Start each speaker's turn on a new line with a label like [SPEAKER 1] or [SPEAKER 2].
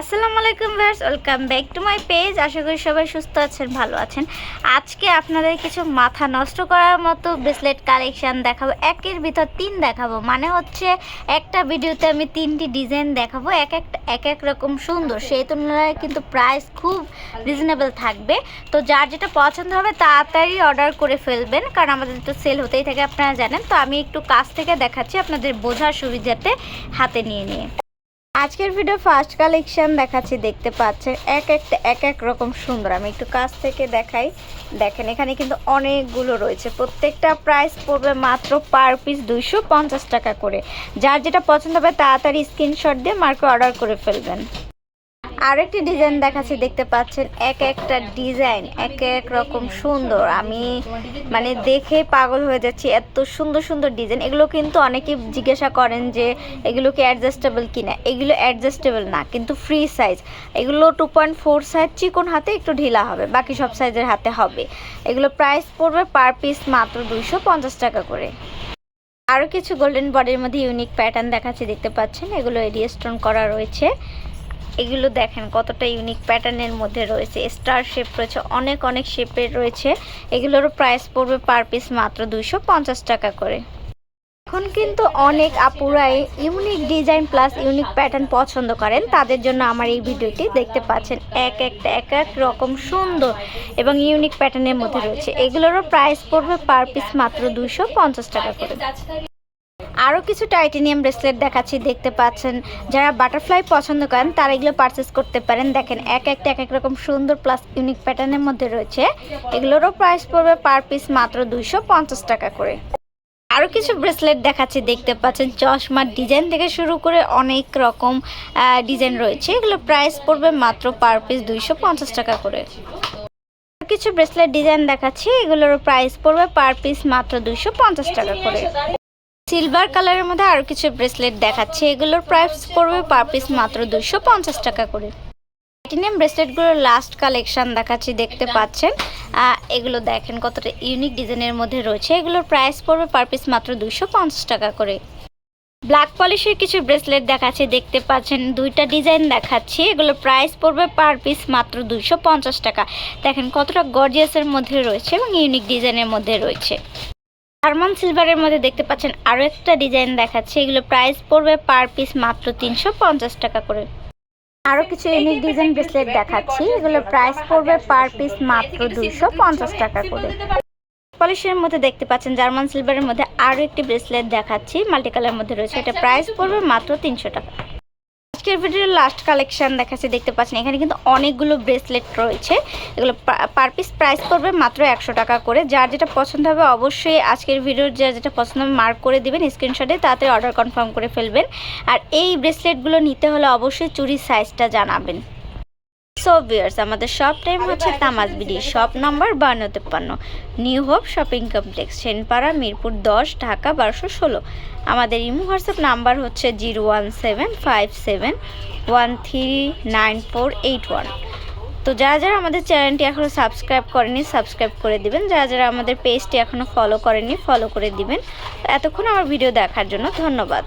[SPEAKER 1] আসসালামু আলাইকুম verse welcome back to my page. আশা করি সবাই সুস্থ আছেন, ভালো আছেন। আজকে আপনাদের কিছু মাথা নষ্ট করার মতো ব্রেসলেট কালেকশান দেখাবো। একের ভিতর তিন দেখাবো। মানে হচ্ছে একটা ভিডিওতে আমি তিনটি ডিজাইন দেখাবো। এক একটা এক এক রকম সুন্দর। সেই তুলনায় কিন্তু প্রাইস খুব রিজনেবল থাকবে। তো যার যেটা পছন্দ হবে তাড়াতাড়ি অর্ডার করে ফেলবেন। কারণ আমাদের তো সেল হতেই থাকে, আপনারা জানেন। তো আমি একটু কাছ থেকে দেখাচ্ছি আপনাদের বোঝার সুবিধাতে হাতে নিয়ে নিয়ে। আজকের ভিডিও ফার্স্ট কালেকশন দেখাচ্ছি, দেখতে পাচ্ছেন, এক একটা, এক এক রকম সুন্দর। আমি একটু কাছ থেকে দেখাই। দেখেন, এখানে কিন্তু অনেকগুলো রয়েছে। প্রত্যেকটা প্রাইস পড়বে মাত্র পার পিস দুইশো পঞ্চাশ টাকা করে। যার যেটা পছন্দ হবে, তাড়াতাড়ি স্ক্রিনশট দিয়ে মার্কে অর্ডার করে ফেলবেন। আরেকটি ডিজাইন দেখাচ্ছি, দেখতে পাচ্ছেন, এক একটা ডিজাইন এক এক রকম সুন্দর। আমি মানে দেখে পাগল হয়ে যাচ্ছি, এত সুন্দর সুন্দর ডিজাইন এগুলো কিন্তু অনেকে জিজ্ঞাসা করেন যে, এগুলো কি অ্যাডজাস্টেবল কিনা? এগুলো অ্যাডজাস্টেবল না, কিন্তু ফ্রি সাইজ এগুলো টু পয়েন্ট ফোর সাইজ চিকন হাতে একটু ঢিলা হবে, বাকি সব সাইজের হাতে হবে। এগুলো প্রাইস পড়বে পার পিস মাত্র দুইশো পঞ্চাশ টাকা করে। আরও কিছু গোল্ডেন বডির মধ্যে ইউনিক প্যাটার্ন দেখাচ্ছি, দেখতে পাচ্ছেন? এগুলো এডিয়ে স্টোন করা রয়েছে। এগুলো দেখেন কতটা ইউনিক প্যাটার্নের মধ্যে রয়েছে। স্টার শেপ রয়েছে, অনেক অনেক শেপের রয়েছে। এগুলোরও প্রাইস পড়বে পার পিস মাত্র দুইশো পঞ্চাশ টাকা করে। এখন কিন্তু অনেক আপুরাই unique design plus unique pattern পছন্দ করেন। তাদের জন্য আমার এই ভিডিওটি দেখতে পাচ্ছেন এক একটা, এক এক রকম সুন্দর এবং ইউনিক প্যাটার্নের মধ্যে রয়েছে। এগুলোরও প্রাইস পড়বে পার পিস মাত্র পঞ্চাশ টাকা করে। আরও কিছু টাইটেনিয়াম ব্রেসলেট দেখাচ্ছি, দেখতে পাচ্ছেন। যারা বাটারফ্লাই পছন্দ করেন, তারা এগুলো পারচেস করতে পারেন। দেখেন, এক একটা, এক এক রকম সুন্দর প্লাস ইউনিক প্যাটার্নের মধ্যে রয়েছে। এগুলোরও প্রাইস পড়বে পার পিস মাত্র দুইশো পঞ্চাশ টাকা করে। আরও কিছু ব্রেসলেট দেখাচ্ছি, দেখতে পাচ্ছেন। চশমার ডিজাইন থেকে শুরু করে অনেক রকম ডিজাইন রয়েছে। এগুলো প্রাইস পড়বে মাত্র পার পিস দুইশো পঞ্চাশ টাকা করে। কিছু ব্রেসলেট ডিজাইন দেখাচ্ছি এগুলোর প্রাইস পড়বে পার পিস মাত্র দুইশো পঞ্চাশ টাকা করে। সিলভার কালারের মধ্যে আরও কিছু ব্রেসলেট দেখাচ্ছে। এগুলোর প্রাইস পড়বে পার পিস মাত্র দুইশো পঞ্চাশ টাকা করে। প্লাটিনিয়াম ব্রেসলেটগুলোর লাস্ট কালেকশন দেখাচ্ছি, দেখতে পাচ্ছেন। এগুলো দেখেন কতটা ইউনিক ডিজাইনের মধ্যে রয়েছে। এগুলোর প্রাইস পড়বে পার পিস মাত্র দুইশো পঞ্চাশ টাকা করে। ব্ল্যাক পলিশের কিছু ব্রেসলেট দেখাচ্ছি, দেখতে পাচ্ছেন। দুইটা ডিজাইন দেখাচ্ছি। এগুলো প্রাইস পড়বে পার পিস মাত্র দুইশো পঞ্চাশ টাকা। দেখেন কতটা গর্জিয়াসের মধ্যে রয়েছে এবং ইউনিক ডিজাইনের মধ্যে রয়েছে। জার্মান সিলভারের মধ্যে দেখতে পাচ্ছেন আরও একটা ডিজাইন দেখাচ্ছে এগুলো প্রাইস পড়বে পার পিস মাত্র তিনশো পঞ্চাশ টাকা করে আরও কিছু ইউনিক ডিজাইন ব্রেসলেট দেখাচ্ছি এগুলো প্রাইস পড়বে পার পিস মাত্র দুইশো পঞ্চাশ টাকা করে পলিশের মধ্যে দেখতে পাচ্ছেন জার্মান সিলভারের মধ্যে আরও একটি ব্রেসলেট দেখাচ্ছি মাল্টি কালারের মধ্যে রয়েছে এটা প্রাইস পড়বে মাত্র তিনশো টাকা আজকের ভিডিওর লাস্ট কালেকশান দেখাচ্ছি, দেখতে পাচ্ছেন, এখানে কিন্তু অনেকগুলো ব্রেসলেট রয়েছে। এগুলো পার পিস প্রাইস পড়বে মাত্র একশো টাকা করে। যার যেটা পছন্দ হবে অবশ্যই আজকের ভিডিওর যা যেটা পছন্দ হবে মার্ক করে দেবেন স্ক্রিনশটে তাতে অর্ডার কনফার্ম করে ফেলবেন। আর এই ব্রেসলেটগুলো নিতে হলে অবশ্যই চুরির সাইজটা জানাবেন। সো আমাদের শপ টাইম হচ্ছে তামাজ বিডি শপ নাম্বার বান্ন তেপ্পান্ন new hope shopping complex Senpara Mirpur দশ ঢাকা বারোশো ষোলো। আমাদের ইমো হোয়াটসঅ্যাপ নাম্বার হচ্ছে zero one seven five seven one three nine four eight one. তো যারা যারা আমাদের চ্যানেলটি এখনও সাবস্ক্রাইব করেনি সাবস্ক্রাইব করে দিবেন। যারা যারা আমাদের পেজটি এখনও ফলো করেনি ফলো করে দিবেন। এতক্ষণ আমার ভিডিও দেখার জন্য ধন্যবাদ।